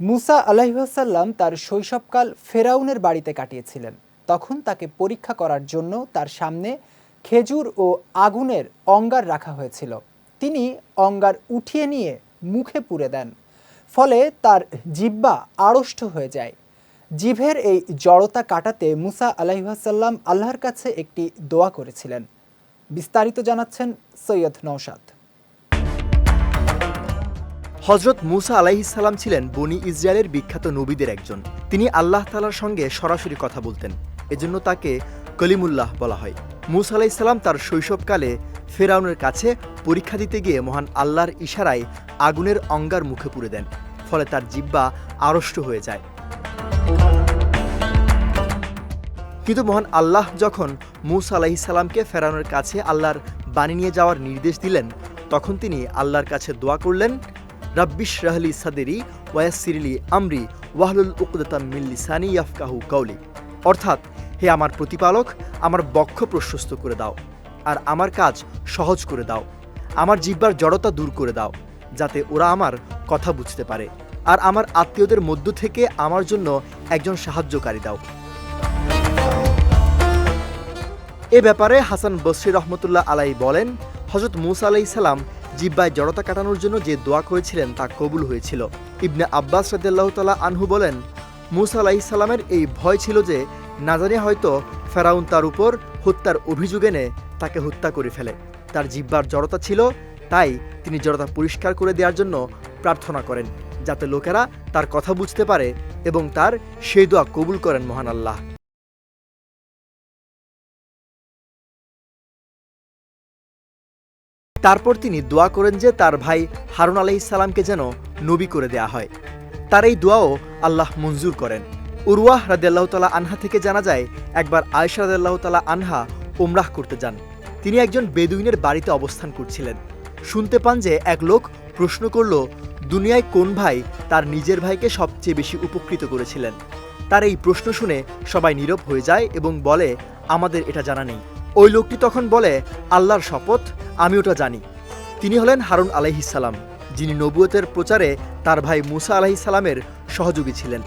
মুসা আলাইসাল্লাম তার শৈশবকাল ফেরাউনের বাড়িতে কাটিয়েছিলেন। তখন তাকে পরীক্ষা করার জন্য তার সামনে খেজুর ও আগুনের অঙ্গার রাখা হয়েছিল। তিনি অঙ্গার উঠিয়ে নিয়ে মুখে পুরে দেন। ফলে তার জিব্বা আড়ষ্ট হয়ে যায়। জিভের এই জড়তা কাটাতে মুসা আলাইসাল্লাম আল্লাহর কাছে একটি দোয়া করেছিলেন। বিস্তারিত জানাচ্ছেন সৈয়দ নৌসাদ হজরত মুসা আলাইহিসাল্লাম ছিলেন বনি ইসরায়েলের বিখ্যাত নবীদের একজন। তিনি আল্লাহ তালার সঙ্গে সরাসরি কথা বলতেন। এজন্য তাকে কলিমুল্লাহ বলা হয়। মুসা আলাইসাল্লাম তার শৈশবকালে ফেরাউনের কাছে পরীক্ষা দিতে গিয়ে মহান আল্লাহর ইশারায় আগুনের অঙ্গার মুখে পুরে দেন। ফলে তার জিব্বা আড়ষ্ট হয়ে যায়। কিন্তু মহান আল্লাহ যখন মুসা আলাইসাল্লামকে ফেরাউনের কাছে আল্লাহর বাণী নিয়ে যাওয়ার নির্দেশ দিলেন, তখন তিনি আল্লাহর কাছে দোয়া করলেন রাব্বিশ রাহলি সাদেরি ওয়াসিরলি আমরি ওয়াহলুল উকদাতাম মিল্লি সানি ইয়াফকাহু কৌলি অর্থাৎ, হে আমার প্রতিপালক, আমার বক্ষ প্রশস্ত করে দাও আর আমার কাজ সহজ করে দাও। আমার জিব্বার জড়তা দূর করে দাও, যাতে ওরা আমার কথা বুঝতে পারে আর আমার আত্মীয়দের মধ্য থেকে আমার জন্য একজন সাহায্যকারী দাও। এ ব্যাপারে হাসান বসরি রহমতুল্লাহ আলাই বলেন হজরত মুসা আলাই সালাম জিব্বায় জড়তা কাটানোর জন্য যে দোয়া করেছিলেন তা কবুল হয়েছিল। ইবনে আব্বাস রাদিয়াল্লাহ তালা আনহু বলেন, মুসা আলাহি সালামের এই ভয় ছিল যে, না জানে হয়তো ফেরাউন তার উপর হত্যার অভিযোগ এনে তাকে হত্যা করে ফেলে। তার জিব্বার জড়তা ছিল, তাই তিনি জড়তা পরিষ্কার করে দেওয়ার জন্য প্রার্থনা করেন, যাতে লোকেরা তার কথা বুঝতে পারে এবং তার সেই দোয়া কবুল করেন মহান আল্লাহ। তারপর তিনি দোয়া করেন যে তার ভাই হারুন আলাইসাল্লামকে যেন নবী করে দেয়া হয়। তার এই দোয়াও আল্লাহ মঞ্জুর করেন। উরওয়াহ রাদিয়াল্লাহ তালা আনহা থেকে জানা যায়, একবার আয়সা রাদিয়াল্লাহ তালা আনহা ওমরাহ করতে যান। তিনি একজন বেদুইনের বাড়িতে অবস্থান করছিলেন। শুনতে পান যে এক লোক প্রশ্ন করল, দুনিয়ায় কোন ভাই তার নিজের ভাইকে সবচেয়ে বেশি উপকৃত করেছিলেন? তার এই প্রশ্ন শুনে সবাই নীরব হয়ে যায় এবং বলে, আমাদের এটা জানা নেই। ওই লোকটি তখন বলে, আল্লাহর শপথ, আমি ওটা জানি। তিনি হলেন হারুন আলাইহিসাল্লাম যিনি নবুয়তের প্রচারে তার ভাই মুসা আলাইহিসাল্লামের সহযোগী ছিলেন।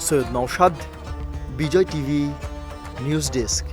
Syed Nousad Bijoy TV, news desk.